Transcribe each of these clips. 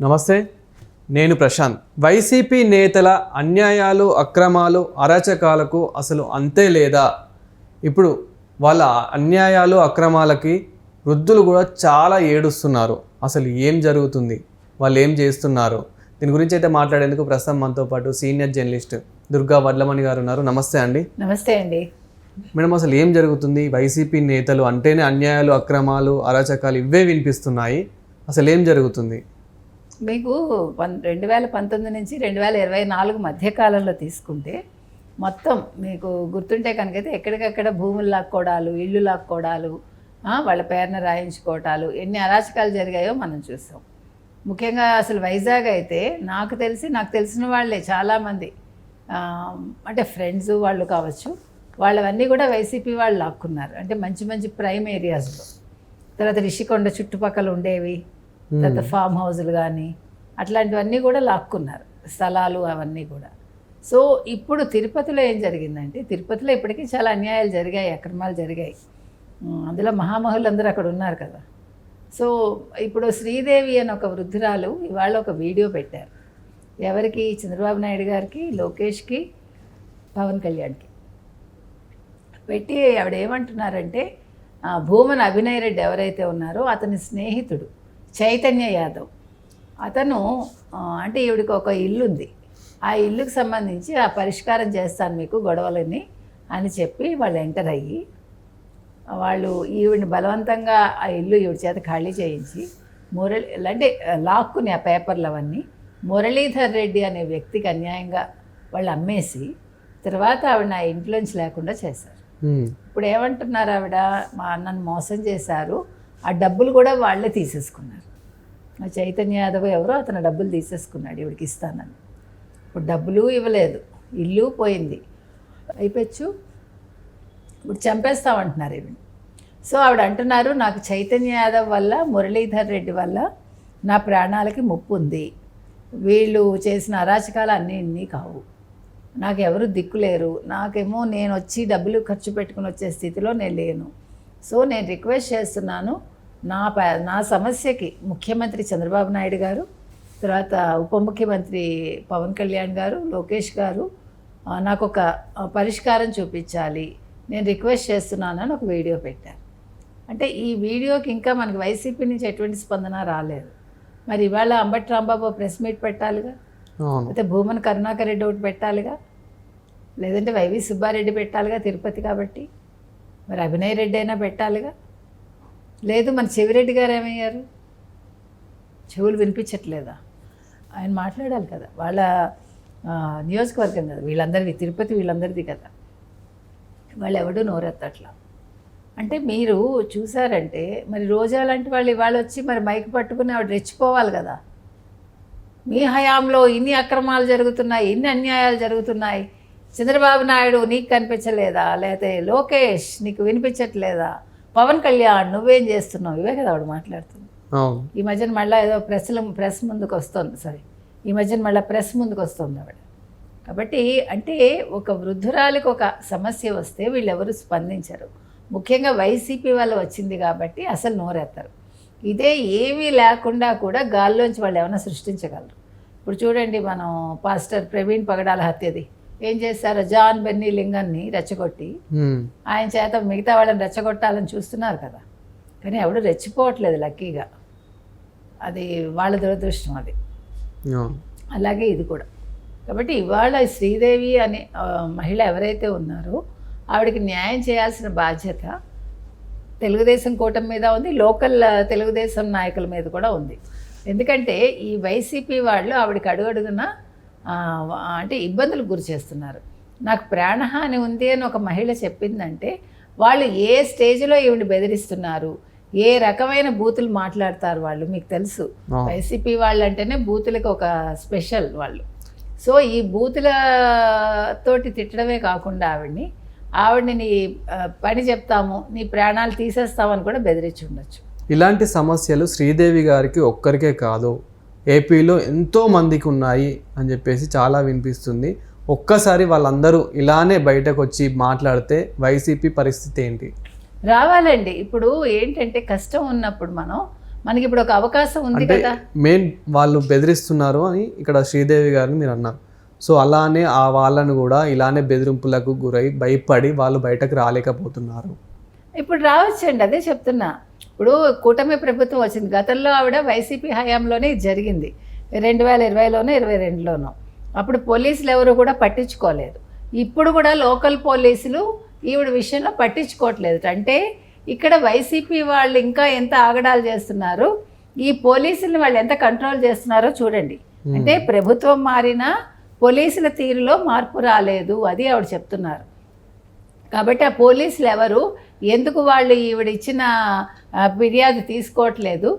నమస్తే నేను ప్రశాంత్. వైసీపీ నేతల అన్యాయాలు అక్రమాలు అరాచకాలకు అసలు అంతే లేదా? ఇప్పుడు వాళ్ళ అన్యాయాలు అక్రమాలకి వృద్ధులు కూడా చాలా ఏడుస్తున్నారు. అసలు ఏం జరుగుతుంది? వాళ్ళు ఏం చేస్తున్నారు? దీని గురించి అయితే మాట్లాడేందుకు ప్రస్తుతం మనతో పాటు సీనియర్ జర్నలిస్ట్ దుర్గా వడ్లమణి గారు ఉన్నారు. నమస్తే అండి. నమస్తే అండి. మేడం అసలు ఏం జరుగుతుంది? వైసీపీ నేతలు అంటేనే అన్యాయాలు అక్రమాలు అరాచకాలు ఇవే వినిపిస్తున్నాయి. అసలు ఏం జరుగుతుంది? మీకు పన్ రెండు వేల పంతొమ్మిది నుంచి రెండు వేల ఇరవై నాలుగు మధ్యకాలంలో తీసుకుంటే మొత్తం మీకు గుర్తుంటే కనుకైతే ఎక్కడికక్కడ భూములు లాక్కోడాలు ఇళ్ళు లాక్కోడాలు వాళ్ళ పేరున రాయించుకోవటాలు ఎన్ని అరాచకాలు జరిగాయో మనం చూసాం ముఖ్యంగా అసలు వైజాగ్ అయితే నాకు తెలిసి నాకు తెలిసిన వాళ్ళే చాలామంది. అంటే ఫ్రెండ్స్ వాళ్ళు కావచ్చు వాళ్ళవన్నీ కూడా వైసీపీ వాళ్ళు లాక్కున్నారు. అంటే మంచి మంచి ప్రైమ్ ఏరియాస్లో. తర్వాత రిషికొండ చుట్టుపక్కల ఉండేవి. తర్వాత ఫామ్ హౌజులు కానీ అట్లాంటివన్నీ కూడా లాక్కున్నారు. స్థలాలు అవన్నీ కూడా. సో ఇప్పుడు తిరుపతిలో ఏం జరిగిందంటే తిరుపతిలో ఇప్పటికీ చాలా అన్యాయాలు జరిగాయి అక్రమాలు జరిగాయి. అందులో మహామహులందరూ అక్కడ ఉన్నారు కదా. సో ఇప్పుడు శ్రీదేవి అని ఒక వృద్ధురాలు ఇవాళ ఒక వీడియో పెట్టారు. ఎవరికి? చంద్రబాబు నాయుడు గారికి లోకేష్కి పవన్ కళ్యాణ్కి. పెట్టి ఆవిడ ఏమంటున్నారంటే భూమన్ అభినయ్ రెడ్డి ఎవరైతే ఉన్నారో అతని స్నేహితుడు. చైతన్య యాదవ్. అతను అంటే ఈవిడికి ఒక ఇల్లు ఉంది ఆ ఇల్లుకి సంబంధించి ఆ పరిష్కారం చేస్తాను మీకు గొడవలని అని చెప్పి వాళ్ళు ఎంటర్ అయ్యి వాళ్ళు ఈవిడిని బలవంతంగా ఆ ఇల్లు ఈవిడ చేత ఖాళీ చేయించి మురళి అంటే లాక్కుని ఆ పేపర్లు అవన్నీ మురళీధర్ రెడ్డి అనే వ్యక్తికి అన్యాయంగా వాళ్ళు అమ్మేసి తర్వాత ఆవిడ నా ఇంట్లోంచి లేకుండా చేశారు. ఇప్పుడు ఏమంటున్నారు ఆవిడ? మా అన్నను మోసం చేశారు. ఆ డబ్బులు కూడా వాళ్ళే తీసేసుకున్నారు. ఆ చైతన్య యాదవ్ ఎవరో అతను డబ్బులు తీసేసుకున్నాడు ఇవిడికి ఇస్తానని. ఇప్పుడు డబ్బులు ఇవ్వలేదు ఇల్లు పోయింది. అయిపోచ్చు ఇప్పుడు చంపేస్తామంటున్నారు ఇవి సో ఆవిడ అంటున్నారు నాకు చైతన్య యాదవ్ వల్ల మురళీధర్ రెడ్డి వల్ల నా ప్రాణాలకి ముప్పు ఉంది. వీళ్ళు చేసిన అరాచకాలు అన్నీ ఇన్ని కావు. నాకు ఎవరు దిక్కులేరు నాకేమో నేను వచ్చి డబ్బులు ఖర్చు పెట్టుకుని వచ్చే స్థితిలో నేను లేను. సో నేను రిక్వెస్ట్ చేస్తున్నాను నా ప నా సమస్యకి ముఖ్యమంత్రి చంద్రబాబు నాయుడు గారు తర్వాత ఉప ముఖ్యమంత్రి పవన్ కళ్యాణ్ గారు లోకేష్ గారు నాకు ఒక పరిష్కారం చూపించాలి. నేను రిక్వెస్ట్ చేస్తున్నానని ఒక వీడియో పెట్టారు. అంటే ఈ వీడియోకి ఇంకా మనకి వైసీపీ నుంచి ఎటువంటి స్పందన రాలేదు. మరి ఇవాళ అంబటి రాంబాబు ప్రెస్ మీట్ పెట్టాలిగా? అయితే భూమన్ కరుణాకర్ రెడ్డి ఒకటి పెట్టాలిగా? లేదంటే వైవి సుబ్బారెడ్డి పెట్టాలిగా తిరుపతి కాబట్టి? మరి అభినయ్ రెడ్డి అయినా పెట్టాలిగా? లేదు మన చెవిరెడ్డి గారు ఏమయ్యారు? చెవులు వినిపించట్లేదా? ఆయన మాట్లాడాలి కదా. వాళ్ళ నియోజకవర్గం కదా. వీళ్ళందరిది తిరుపతి వీళ్ళందరిది కదా. వాళ్ళు ఎవడో నోరెత్తట్లా. అంటే మీరు చూసారంటే మరి రోజా లాంటి వాళ్ళు ఇవాళ వచ్చి మరి మైక్ పట్టుకుని ఆవిడ రెచ్చిపోవాలి కదా. మీ హయాంలో ఇన్ని అక్రమాలు జరుగుతున్నాయి ఇన్ని అన్యాయాలు జరుగుతున్నాయి. చంద్రబాబు నాయుడు నీకు కనిపించలేదా? లేకపోతే లోకేష్ నీకు వినిపించట్లేదా? పవన్ కళ్యాణ్ నువ్వేం చేస్తున్నావు? ఇవే కదా ఆవిడ మాట్లాడుతుంది. ఈ మధ్యన మళ్ళీ ఏదో ప్రెస్ల ప్రెస్ ముందుకు వస్తుంది సారీ ఈ మధ్యన మళ్ళీ ప్రెస్ ముందుకు వస్తుంది ఆవిడ. కాబట్టి అంటే ఒక వృద్ధురాలికి ఒక సమస్య వస్తే వీళ్ళెవరు స్పందించరు. ముఖ్యంగా వైసీపీ వాళ్ళు వచ్చింది కాబట్టి అసలు నోరెత్తారు. ఇదే ఏమీ లేకుండా కూడా గాల్లోంచి వాళ్ళు ఏమైనా సృష్టించగలరు. ఇప్పుడు చూడండి మనం పాస్టర్ ప్రవీణ్ పగడాల హత్యది. ఏం చేశారు? జాన్ బెన్నీ లింగన్ని రెచ్చగొట్టి. ఆయన చేత మిగతా వాళ్ళని రెచ్చగొట్టాలని చూస్తున్నారు కదా. కానీ ఎవడు రెచ్చిపోవట్లేదు లక్కీగా. అది వాళ్ళ దురదృష్టం అది. అలాగే ఇది కూడా. కాబట్టి ఇవాళ శ్రీదేవి అనే మహిళ ఎవరైతే ఉన్నారో ఆవిడకి న్యాయం చేయాల్సిన బాధ్యత తెలుగుదేశం కూటమి మీద ఉంది. లోకల్ తెలుగుదేశం నాయకుల మీద కూడా ఉంది. ఎందుకంటే ఈ వైసీపీ వాళ్ళు ఆవిడకి అడుగడుగున అంటే ఇబ్బందులకు గురి చేస్తున్నారు. నాకు ప్రాణహాని ఉంది అని ఒక మహిళ చెప్పిందంటే వాళ్ళు ఏ స్టేజ్లో ఈవిడ బెదిరిస్తున్నారు ఏ రకమైన బూతులు మాట్లాడతారు వాళ్ళు మీకు తెలుసు. వైసీపీ వాళ్ళు అంటేనే బూతులకు ఒక స్పెషల్ వాళ్ళు. సో ఈ బూతుల తోటి తిట్టడమే కాకుండా ఆవిడ్ని ఆవిడని నీ పని చెప్తాము నీ ప్రాణాలు తీసేస్తామని కూడా బెదిరించి ఉండొచ్చు. ఇలాంటి సమస్యలు శ్రీదేవి గారికి ఒక్కరికే కాదు. ఏపీలో ఎంతో మందికి ఉన్నాయి అని చెప్పేసి చాలా వినిపిస్తుంది. ఒక్కసారి వాళ్ళందరూ ఇలానే బయటకు వచ్చి మాట్లాడితే వైసీపీ పరిస్థితి ఏంటి? రావాలండి. ఇప్పుడు ఏంటంటే కష్టం ఉన్నప్పుడు మనం మనకి ఇప్పుడు ఒక అవకాశం ఉంది కదా. మెయిన్ వాళ్ళు బెదిరిస్తున్నారు అని ఇక్కడ శ్రీదేవి గారిని మీరు అన్నారు. సో అలానే ఆ వాళ్ళను కూడా ఇలానే బెదిరింపులకు గురై భయపడి వాళ్ళు బయటకు రాలేకపోతున్నారు. ఇప్పుడు రావచ్చండి. అదే చెప్తున్నా. ఇప్పుడు కూటమి ప్రభుత్వం వచ్చింది. గతంలో ఆవిడ వైసీపీ హయాంలోనే జరిగింది. రెండు వేల ఇరవైలోనో ఇరవై రెండులోనో. అప్పుడు పోలీసులు ఎవరు కూడా పట్టించుకోలేదు. ఇప్పుడు కూడా లోకల్ పోలీసులు ఈవిడ విషయంలో పట్టించుకోవట్లేదు. అంటే ఇక్కడ వైసీపీ వాళ్ళు ఇంకా ఎంత ఆగడాలు చేస్తున్నారు? ఈ పోలీసుల్ని వాళ్ళు ఎంత కంట్రోల్ చేస్తున్నారో చూడండి. అంటే ప్రభుత్వం మారినా పోలీసుల తీరులో మార్పు రాలేదు. అది ఆవిడ చెప్తున్నారు. కాబట్టి ఆ పోలీసులు ఎవరు? ఎందుకు వాళ్ళు ఈవిడ ఇచ్చిన ఫిర్యాదు తీసుకోవట్లేదు?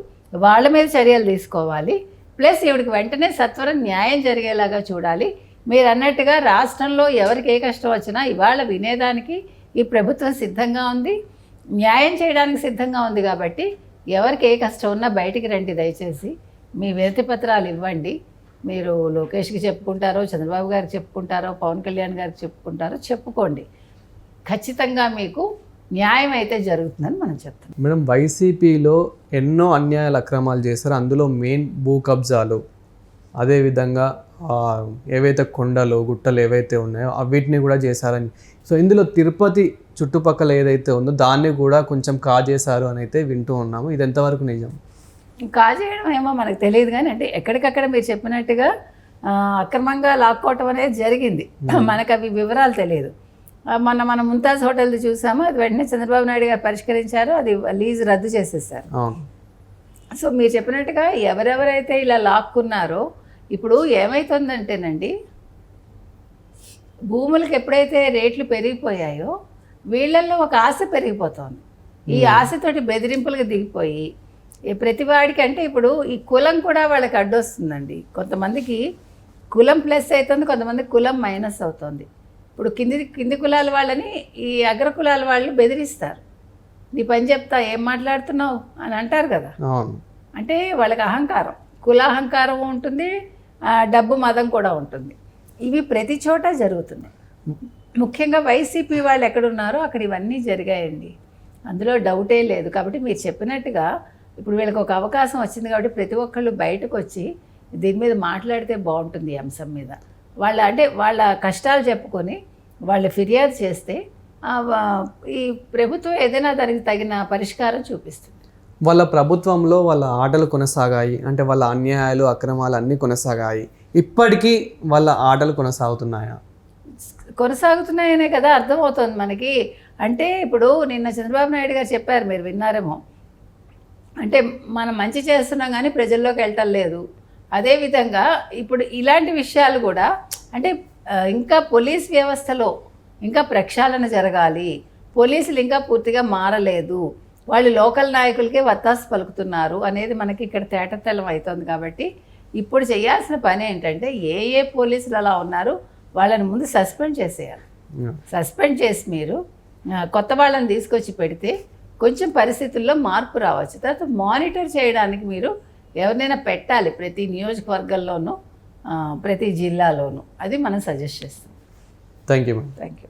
వాళ్ళ మీద చర్యలు తీసుకోవాలి. ప్లస్ ఈవిడికి వెంటనే సత్వరం న్యాయం జరిగేలాగా చూడాలి. మీరు అన్నట్టుగా రాష్ట్రంలో ఎవరికి ఏ కష్టం వచ్చినా ఇవాళ వినేదానికి ఈ ప్రభుత్వం సిద్ధంగా ఉంది. న్యాయం చేయడానికి సిద్ధంగా ఉంది కాబట్టి ఎవరికి ఏ కష్టం ఉన్నా బయటికి రండి దయచేసి. మీ వినతి పత్రాలు ఇవ్వండి. మీరు లోకేష్కి చెప్పుకుంటారో చంద్రబాబు గారికి చెప్పుకుంటారో పవన్ కళ్యాణ్ గారికి చెప్పుకుంటారో చెప్పుకోండి. ఖచ్చితంగా మీకు న్యాయం అయితే జరుగుతుందని మనం చెప్తాం మేడం వైసీపీలో ఎన్నో అన్యాయాల అక్రమాలు చేశారు. అందులో మెయిన్ భూ కబ్జాలు అదేవిధంగా ఏవైతే కొండలు గుట్టలు ఏవైతే ఉన్నాయో అవిటిని కూడా చేశారని. సో ఇందులో తిరుపతి చుట్టుపక్కల ఏదైతే ఉందో దాన్ని కూడా కొంచెం కాజేశారు అని అయితే వింటూ ఉన్నాము. ఇది ఎంతవరకు నిజం? కాజేయడం ఏమో మనకు తెలియదు కానీ అంటే ఎక్కడికక్కడ మీరు చెప్పినట్టుగా అక్రమంగా లాక్కోవటం అనేది జరిగింది. మనకు అవి వివరాలు తెలియదు. మొన్న మనం ముంతాజ్ హోటల్ది చూసాము అది వెంటనే చంద్రబాబు నాయుడు గారు పరిష్కరించారు అది లీజ్ రద్దు చేసేసారు. సో మీరు చెప్పినట్టుగా ఎవరెవరైతే ఇలా లాక్కున్నారో ఇప్పుడు ఏమవుతుందంటేనండి భూములకు ఎప్పుడైతే రేట్లు పెరిగిపోయాయో వీళ్ళల్లో ఒక ఆశ పెరిగిపోతుంది. ఈ ఆశతోటి బెదిరింపులకు దిగిపోయి ఈ ప్రతివాడికి అంటే ఇప్పుడు ఈ కులం కూడా వాళ్ళకి అడ్డొస్తుందండి. కొంతమందికి కులం ప్లస్ అవుతుంది కొంతమందికి కులం మైనస్ అవుతుంది. ఇప్పుడు కింది కింది కులాల వాళ్ళని ఈ అగ్ర కులాల వాళ్ళు బెదిరిస్తారు. నీ పని చెప్తా ఏం మాట్లాడుతున్నావు అని అంటారు కదా. అంటే వాళ్ళకి అహంకారం. కులాహంకారం ఉంటుంది డబ్బు మదం కూడా ఉంటుంది. ఇవి ప్రతి చోట జరుగుతున్నాయి ముఖ్యంగా వైసీపీ వాళ్ళు ఎక్కడున్నారో అక్కడ ఇవన్నీ జరిగాయండి. అందులో డౌటే లేదు. కాబట్టి మీరు చెప్పినట్టుగా ఇప్పుడు వీళ్ళకి ఒక అవకాశం వచ్చింది కాబట్టి ప్రతి ఒక్కళ్ళు బయటకు వచ్చి దీని మీద మాట్లాడితే బాగుంటుంది ఈ అంశం మీద. వాళ్ళ అంటే వాళ్ళ కష్టాలు చెప్పుకొని వాళ్ళు ఫిర్యాదు చేస్తే ఈ ప్రభుత్వం ఏదైనా దానికి తగిన పరిష్కారం చూపిస్తుంది. వాళ్ళ ప్రభుత్వంలో వాళ్ళ ఆటలు కొనసాగాయి అంటే వాళ్ళ అన్యాయాలు అక్రమాలు అన్నీ కొనసాగాయి. ఇప్పటికీ వాళ్ళ ఆటలు కొనసాగుతున్నాయా? కొనసాగుతున్నాయనే కదా అర్థమవుతుంది మనకి. అంటే ఇప్పుడు నిన్న చంద్రబాబు నాయుడు గారు చెప్పారు మీరు విన్నారేమో. అంటే మనం మంచి చేస్తున్నాం కానీ ప్రజల్లోకి వెళ్ళటం లేదు. అదేవిధంగా ఇప్పుడు ఇలాంటి విషయాలు కూడా అంటే ఇంకా పోలీస్ వ్యవస్థలో ఇంకా ప్రక్షాళన జరగాలి పోలీసులు ఇంకా పూర్తిగా మారలేదు వాళ్ళు లోకల్ నాయకులకే వత్తాసు పలుకుతున్నారు అనేది మనకి ఇక్కడ తేటతెల్లం అవుతుంది కాబట్టి ఇప్పుడు చేయాల్సిన పని ఏంటంటే ఏ ఏ పోలీసులు అలా ఉన్నారు వాళ్ళని ముందు సస్పెండ్ చేసేయాలి. సస్పెండ్ చేసి మీరు కొత్త వాళ్ళని తీసుకొచ్చి పెడితే కొంచెం పరిస్థితుల్లో మార్పు రావచ్చు. తర్వాత మానిటర్ చేయడానికి మీరు ఎవరినైనా పెట్టాలి ప్రతి నియోజకవర్గంలోనూ ప్రతి జిల్లాలోనూ. అది మనం సజెస్ట్ చేస్తాం. Thank you thank you